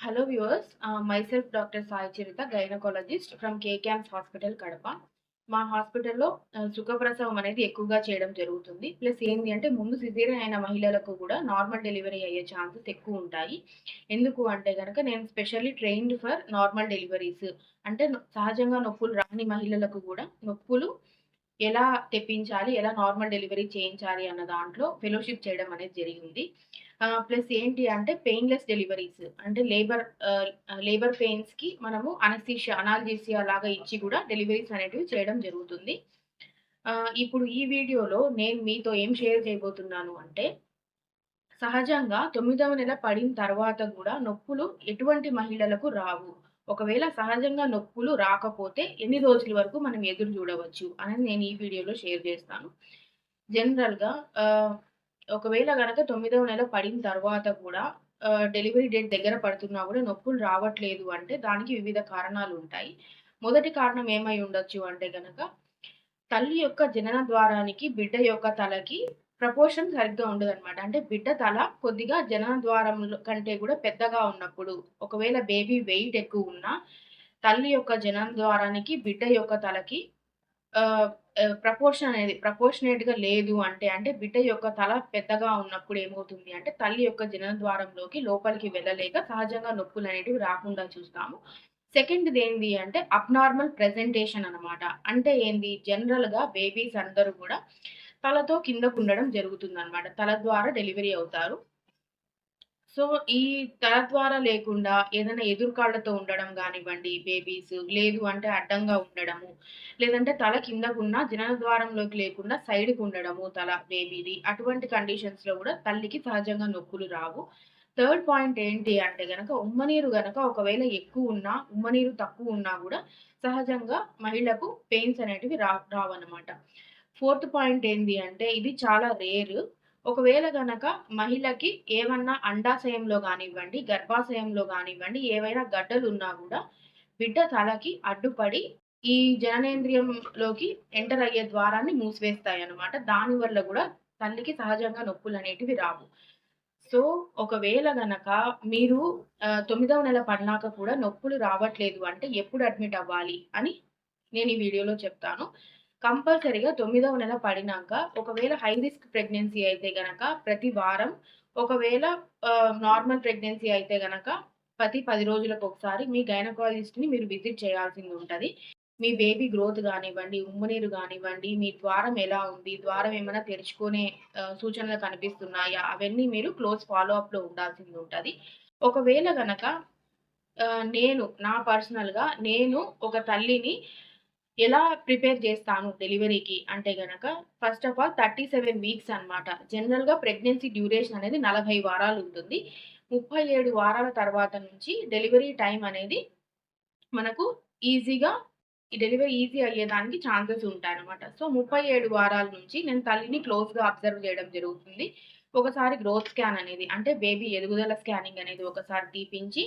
Hello viewers myself doctor Sai Charitha gynaecologist from K hospital Kadapa మా హాస్పిటల్లో uh, సుఖప్రసవం అనేది ఎక్కువగా చేయడం జరుగుతుంది. ప్లస్ ఏంటి అంటే ముందు సిజేరియన్ అయిన మహిళలకు కూడా నార్మల్ డెలివరీ అయ్యే ఛాన్సెస్ ఎక్కువ ఉంటాయి. ఎందుకు అంటే కనుక నేను specially trained for normal deliveries అంటే సహజంగా నొప్పులు రాని మహిళలకు కూడా నొప్పులు ఎలా తెప్పించాలి ఎలా నార్మల్ డెలివరీ చేయించాలి అన్న దాంట్లో ఫెలోషిప్ చేయడం అనేది జరిగింది. ప్లస్ ఏంటి అంటే పెయిన్లెస్ డెలివరీస్ అంటే లేబర్ లేబర్ పెయిన్స్కి మనము అనస్థీషియా అనాల్జీసియా లాగా ఇచ్చి కూడా డెలివరీస్ అనేటివి చేయడం జరుగుతుంది. ఇప్పుడు ఈ వీడియోలో నేను మీతో ఏం షేర్ చేయబోతున్నాను అంటే సహజంగా తొమ్మిదవ నెల పడిన తర్వాత కూడా నొప్పులు ఎటువంటి మహిళలకు రావు. ఒకవేళ సహజంగా నొప్పులు రాకపోతే ఎన్ని రోజుల వరకు మనం ఎదురు చూడవచ్చు అనేది నేను ఈ వీడియోలో షేర్ చేస్తాను. జనరల్గా ఒకవేళ కనుక తొమ్మిదవ నెల పడిన తర్వాత కూడా డెలివరీ డేట్ దగ్గర పడుతున్నా కూడా నొప్పులు రావట్లేదు అంటే దానికి వివిధ కారణాలు ఉంటాయి. మొదటి కారణం ఏమై ఉండొచ్చు అంటే కనుక తల్లి యొక్క జనన ద్వారానికి బిడ్డ యొక్క తలకి ప్రపోర్షన్ సరిగ్గా ఉండదు అనమాట అంటే బిడ్డ తల కొద్దిగా జనన ద్వారం కంటే కూడా పెద్దగా ఉన్నప్పుడు ఒకవేళ బేబీ వెయిట్ ఎక్కువ ఉన్నా తల్లి యొక్క జనన ద్వారానికి బిడ్డ యొక్క తలకి ప్రపోర్షన్ అనేది ప్రపోర్షనేట్గా లేదు అంటే అంటే బిడ్డ యొక్క తల పెద్దగా ఉన్నప్పుడు ఏమవుతుంది అంటే తల్లి యొక్క జనన ద్వారంలోకి లోపలికి వెళ్ళలేక సహజంగా నొప్పులు అనేటివి రాకుండా చూస్తాము. సెకండ్ది ఏంది అంటే అబ్నార్మల్ ప్రెజెంటేషన్ అనమాట అంటే ఏంది? జనరల్గా బేబీస్ అందరూ కూడా తలతో కిందకు ఉండడం జరుగుతుంది అనమాట తల ద్వారా డెలివరీ అవుతారు. సో ఈ తల ద్వారా లేకుండా ఏదైనా ఎదురుకాళ్ళతో ఉండడం కానివ్వండి బేబీస్ లేదు అంటే అడ్డంగా ఉండడము లేదంటే తల కిందకున్న జనన ద్వారంలోకి లేకుండా సైడ్కి ఉండడము తల బేబీది అటువంటి కండిషన్స్లో కూడా తల్లికి సహజంగా నొప్పులు రావు. థర్డ్ పాయింట్ ఏంటి అంటే గనక ఉమ్మనీరు గనక ఒకవేళ ఎక్కువ ఉన్నా ఉమ్మనీరు తక్కువ ఉన్నా కూడా సహజంగా మహిళకు పెయిన్స్ అనేటివి రా రావన్నమాట. ఫోర్త్ పాయింట్ ఏంటి అంటే ఇది చాలా రేర్. ఒకవేళ గనక మహిళకి ఏమన్నా అండాశయంలో కానివ్వండి గర్భాశయంలో కానివ్వండి ఏవైనా గడ్డలు ఉన్నా కూడా బిడ్డ తలకి అడ్డుపడి ఈ జననేంద్రియంలోకి ఎంటర్ అయ్యే ద్వారాన్ని మూసివేస్తాయి అనమాట దానివల్ల కూడా తల్లికి సహజంగా నొప్పులు అనేటివి రావు. సో ఒకవేళ గనక మీరు తొమ్మిదవ నెల పడినాక కూడా నొప్పులు రావట్లేదు అంటే ఎప్పుడు అడ్మిట్ అవ్వాలి అని నేను ఈ వీడియోలో చెప్తాను. కంపల్సరీగా తొమ్మిదవ నెల పడినాక ఒకవేళ హై రిస్క్ ప్రెగ్నెన్సీ అయితే గనక ప్రతి వారం ఒకవేళ నార్మల్ ప్రెగ్నెన్సీ అయితే గనక ప్రతి పది రోజులకు ఒకసారి మీ గైనకాలజిస్ట్ని మీరు విజిట్ చేయాల్సింది ఉంటుంది. మీ బేబీ గ్రోత్ కానివ్వండి ఉమ్మనీరు కానివ్వండి మీ ద్వారం ఎలా ఉంది ద్వారం ఏమైనా తెరుచుకునే సూచనలు కనిపిస్తున్నాయా అవన్నీ మీరు క్లోజ్ ఫాలో అప్లో ఉండాల్సింది ఉంటుంది. ఒకవేళ గనక నేను నా పర్సనల్గా నేను ఒక తల్లిని ఎలా ప్రిపేర్ చేస్తాను డెలివరీకి అంటే గనక first of all thirty seven weeks అనమాట జనరల్గా ప్రెగ్నెన్సీ డ్యూరేషన్ అనేది నలభై వారాలు ఉంటుంది. ముప్పై ఏడు వారాల తర్వాత నుంచి డెలివరీ టైం అనేది మనకు ఈజీగా ఈ డెలివరీ ఈజీ అయ్యేదానికి ఛాన్సెస్ ఉంటాయి అనమాట సో ముప్పై ఏడు వారాల నుంచి నేను తల్లిని క్లోజ్గా అబ్జర్వ్ చేయడం జరుగుతుంది. ఒకసారి గ్రోత్ స్కాన్ అనేది అంటే బేబీ ఎదుగుదల స్కానింగ్ అనేది ఒకసారి తీపించి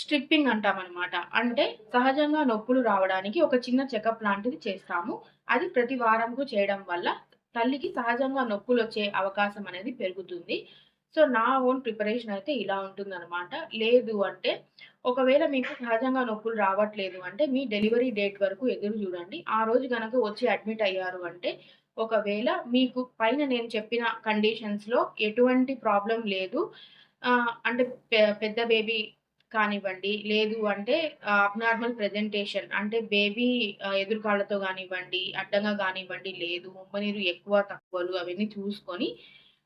స్ట్రిప్పింగ్ అంటాం అనమాట అంటే సహజంగా నొప్పులు రావడానికి ఒక చిన్న చెకప్ లాంటిది చేస్తాము. అది ప్రతి వారంకు చేయడం వల్ల తల్లికి సహజంగా నొప్పులు వచ్చే అవకాశం అనేది పెరుగుతుంది. సో నా ఓన్ ప్రిపరేషన్ అయితే ఇలా ఉంటుందన్నమాట. లేదు అంటే ఒకవేళ మీకు సహజంగా నొప్పులు రావట్లేదు అంటే మీ డెలివరీ డేట్ వరకు ఎదురు చూడండి. ఆ రోజు కనుక వచ్చి అడ్మిట్ అయ్యారు అంటే ఒకవేళ మీకు పైన నేను చెప్పిన కండిషన్స్లో ఎటువంటి ప్రాబ్లం లేదు. అంటే పెద్ద బేబీ కానివ్వండి లేదు అంటే అబ్నార్మల్ ప్రెజెంటేషన్ అంటే బేబీ ఎదురుకాళ్ళతో కానివ్వండి అడ్డంగా కానివ్వండి లేదు ఉమ్మనీరు ఎక్కువ తక్కువలు అవన్నీ చూసుకొని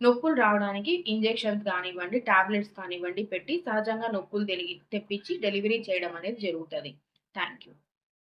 నొప్పులు రావడానికి ఇంజెక్షన్స్ కానివ్వండి టాబ్లెట్స్ కానివ్వండి పెట్టి సహజంగా నొప్పులు తెలి తెప్పించి డెలివరీ చేయడం అనేది జరుగుతుంది. Thank you